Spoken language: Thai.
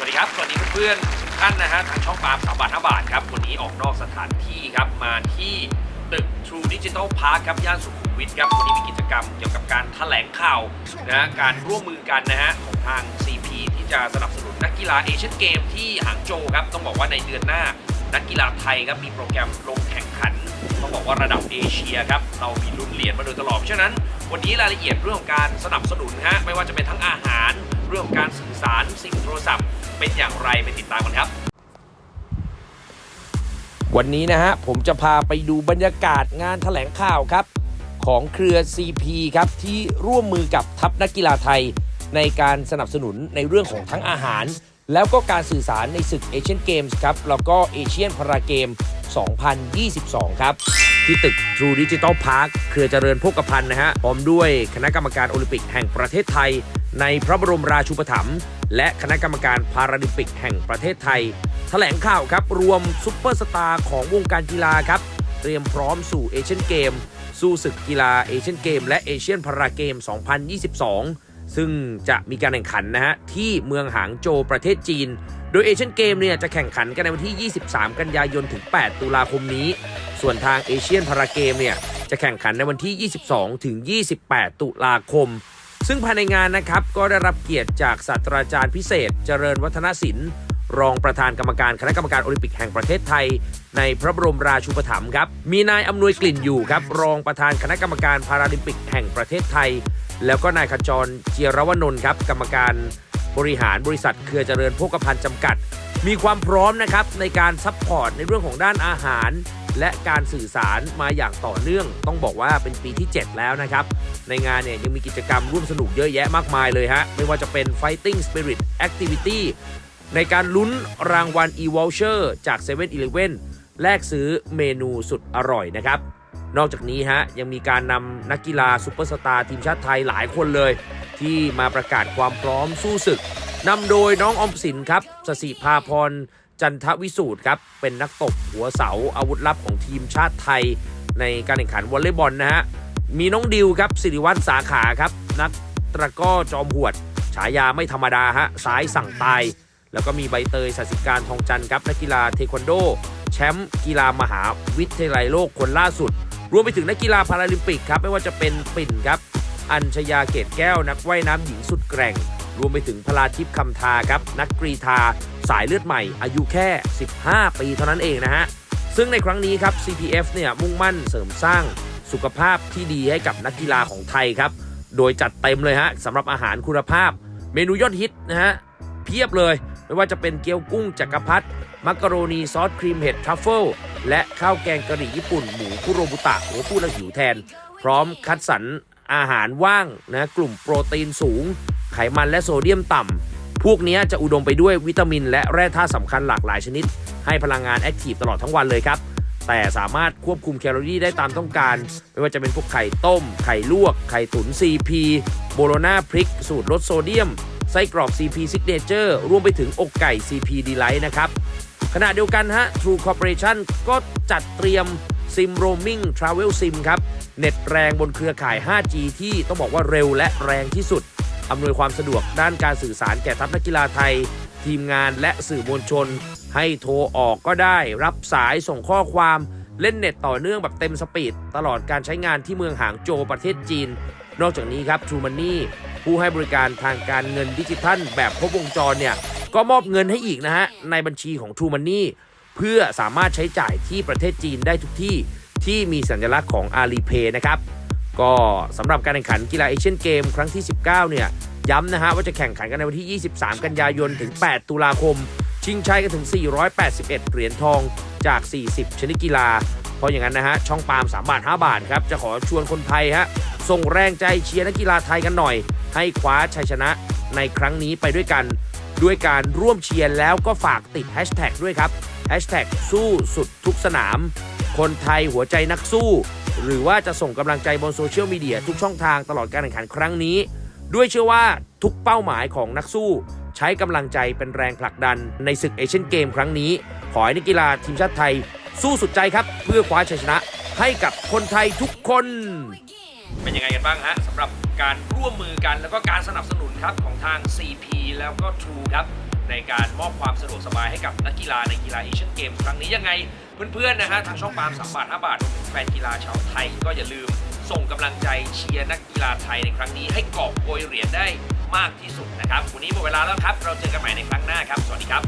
วัสดีครับ สวัสดีเพื่อนๆทุกท่านนะฮะทางช่องปาล์มสามบาทห้าบาทครับ วันนี้ออกนอกสถานที่ครับ มาที่ตึก True Digital Park ครับ ย่านสุขุมวิทครับ วันนี้มีกิจกรรมเกี่ยวกับการแถลงข่าวนะฮะการร่วมมือกันนะฮะของทาง CP ที่จะสนับสนุนนักกีฬาเอเชียนเกมที่หางโจวครับ ต้องบอกว่าในเดือนหน้านักกีฬาไทยครับมีโปรแกรมลงแข่งขันต้องบอกว่าระดับเอเชียครับเรามีลุ้นเหรียญมาโดยตลอดเพราะฉะนั้น วันนี้รายละเอียดเรื่องของการสนับสนุนฮะไม่ว่าจะเป็นทั้งอาหาร เรื่องของการสื่อสารสิ่งโทรศัพท์ เป็นอย่างไรไปติดตามกันครับ วันนี้นะฮะผมจะพาไปดูบรรยากาศงานแถลงข่าวครับ ของเครือ CP ครับ ที่ร่วมมือกับทัพนักกีฬาไทย ในการสนับสนุนในเรื่องของทั้งอาหาร แล้วก็การสื่อสารในศึกเอเชียนเกมส์ครับแล้วก็เอเชียนพาราเกม 2022 ครับที่ตึก True Digital Park เครือเจริญโภคภัณฑ์นะฮะพร้อมด้วยคณะกรรมการโอลิมปิกแห่งประเทศไทย ในพระบรมราชูปถัมภ์และคณะกรรมการพาราลิมปิกแห่งประเทศไทยแถลงข่าวครับ รวมซุปเปอร์สตาร์ของวงการกีฬาครับ เตรียมพร้อมสู่เอเชียนเกม สู้ศึกกีฬาเอเชียนเกม และเอเชียนพาราเกม 2022 ซึ่งจะมีการแข่งขันนะฮะ ที่เมืองหางโจวประเทศจีน โดยเอเชียนเกมเนี่ยจะแข่งขันกันในวันที่ 23 กันยายนถึง 8 ตุลาคมนี้ ส่วนทางเอเชียนพาราเกมเนี่ยจะแข่งขันในวันที่ 22 ถึง 28 ตุลาคม ซึ่งภายในงานนะครับก็ได้รับเกียรติจากศาสตราจารย์พิเศษ เจริญวัฒนศิลป์ รองประธานกรรมการคณะกรรมการโอลิมปิกแห่งประเทศไทย ในพระบรมราชูปถัมภ์ครับ มีนายอำนวยกลิ่นอยู่ครับ รองประธานคณะกรรมการพาราลิมปิกแห่งประเทศไทย แล้วก็นายขจรเจียรวนนท์ครับกรรมการบริหารบริษัทเครือเจริญโภคภัณฑ์จำกัด มีความพร้อมนะครับในการซัพพอร์ตในเรื่องของด้านอาหาร และการสื่อสารมาอย่างต่อเนื่อง ต้องบอกว่าเป็นปีที่ 7 แล้วนะครับ ในงานเนี่ยยังมีกิจกรรมร่วมสนุกเยอะแยะมากมายเลยฮะ ไม่ว่าจะเป็น Fighting Spirit Activity ในการลุ้นรางวัล e-voucher จาก7 e เ e ่ e อแลกซื้อเมนูสุดอร่อยนะครับ นอกจากนี้ฮะยังมีการนำนักกีฬาซูเปอร์สตาร์ทีมชาติไทยหลายคนเลย ที่มาประกาศความพร้อมสู้ศึกนำโดยน้องอมสินครับสสิภาพร จันทวิสูตรครับ เป็นนักตบหัวเสาอาวุธลับของทีมชาติไทย ในการแข่งขันวอลเลย์บอลนะฮะ มีน้องดิวครับสิริวัฒน์สาขาครับ นักตะก้อจอมหวด ฉายาไม่ธรรมดาฮะสายสั่งตาย แล้วก็มีใบเตยสัสิการทองจันทร์ครับนักกีฬาเทควันโด แชมป์กีฬามหาวิทยาลัยโลกคนล่าสุด รวมไปถึงนักกีฬาพาราลิมปิกครับไม่ว่าจะเป็นปิ่นครับ อัญชยาเกตแก้วนักว่ายน้ำหญิงสุดแกร่ง รวมไปถึงพลาทิพย์คำทาครับนักกรีธาสายเลือดใหม่อายุแค่ 15 ปีเท่านั้นเองนะฮะ ซึ่งในครั้งนี้ครับ CPF เนี่ยมุ่งมั่นเสริมสร้างสุขภาพที่ดีให้กับนักกีฬาของไทยครับ โดยจัดเต็มเลยฮะสำหรับอาหารคุณภาพ เมนูยอดฮิตนะฮะเพียบเลยไม่ว่าจะเป็นเกี๊ยวกุ้งจักรพรรดิมักกะโรนีซอสครีมเห็ดทรัฟเฟิลและข้าวแกงกะหรี่ญี่ปุ่นหมูคุโรบุตะหัวพูดแล้วหิวแทน พร้อมคัดสรรอาหารว่างนะกลุ่มโปรตีนสูง ไขมันและโซเดียมต่ำ พวกนี้จะอุดมไปด้วยวิตามิน และแร่ธาตุสำคัญหลากหลายชนิด ให้พลังงานแอคทีฟตลอดทั้งวันเลยครับ แต่สามารถควบคุมแคลอรี่ได้ตามต้องการ ไม่ว่าจะเป็นพวกไข่ต้ม ไข่ลวก ไข่ตุ๋น CP โบโลนาพริก สูตรลดโซเดียม ไส้กรอก CP Signature รวมไปถึงอกไก่ CP Delight นะครับ ขณะเดียวกันฮะ True Corporation ก็จัดเตรียม Sim Roaming Travel Sim ครับ เน็ตแรงบนเครือข่าย 5G ที่ต้องบอกว่าเร็วและแรงที่สุด อำนวยความสะดวกด้านการสื่อสารแก่ทัพนักกีฬาไทย ทีมงานและสื่อมวลชน ให้โทรออกก็ได้ รับสายส่งข้อความเล่นเน็ตต่อเนื่องแบบเต็มสปีด ตลอดการใช้งานที่เมืองหางโจวประเทศจีน นอกจากนี้ครับ True Money ผู้ให้บริการทางการเงินดิจิทัล แบบครบวงจรเนี่ย ก็มอบเงินให้อีกนะฮะ ในบัญชีของ True Money เพื่อสามารถใช้จ่ายที่ประเทศจีนได้ทุกที่ที่มีสัญลักษณ์ของ Alipay นะครับ ก็สำหรับการแข่งขันกีฬาเอเชียนเกมครั้งที่ 19 เนี่ย ย้ำนะฮะว่าจะแข่งขันกันในวันที่ 23 กันยายนถึง 8 ตุลาคม ชิงชัยกันถึง 481 เหรียญทองจาก 40 ชนิดกีฬา เพราะอย่างนั้นนะฮะ ช่องปาล์ม3บาท 5 บาทครับ จะขอชวนคนไทยฮะ ส่งแรงใจเชียร์นักกีฬาไทยกันหน่อย ให้คว้าชัยชนะในครั้งนี้ไปด้วยกัน ด้วยการร่วมเชียร์แล้วก็ฝากติดแฮชแท็กด้วยครับแฮชแท็กสู้สุดทุกสนาม คนไทยหัวใจนักสู้ หรือว่าจะส่งกำลังใจบนโซเชียลมีเดียทุกช่องทางตลอดการแข่งขันครั้งนี้ ด้วยเชื่อว่าทุกเป้าหมายของนักสู้ ใช้กำลังใจเป็นแรงผลักดันในศึกเอเชียนเกมครั้งนี้ ขอให้นักกีฬาทีมชาติไทย สู้สุดใจครับ เพื่อคว้าชัยชนะให้กับคนไทยทุกคน เป็นยังไงกันบ้างฮะสำหรับ การร่วมมือกัน แล้วก็การสนับสนุนครับของทาง CP แล้วก็ True ครับในการมอบความสะดวกสบายให้กับนักกีฬาในกีฬาเอเชียนเกมครั้งนี้ยังไงเพื่อนๆนะฮะทางช่องปาล์มสามบาทห้าบาทรวมถึงแฟนกีฬาชาวไทยก็อย่าลืมส่งกำลังใจเชียร์นักกีฬาไทยในครั้งนี้ให้กอบโกยเหรียญได้มากที่สุดนะครับวันนี้หมดเวลาแล้วครับ เราเจอกันใหม่ในครั้งหน้าครับ สวัสดีครับ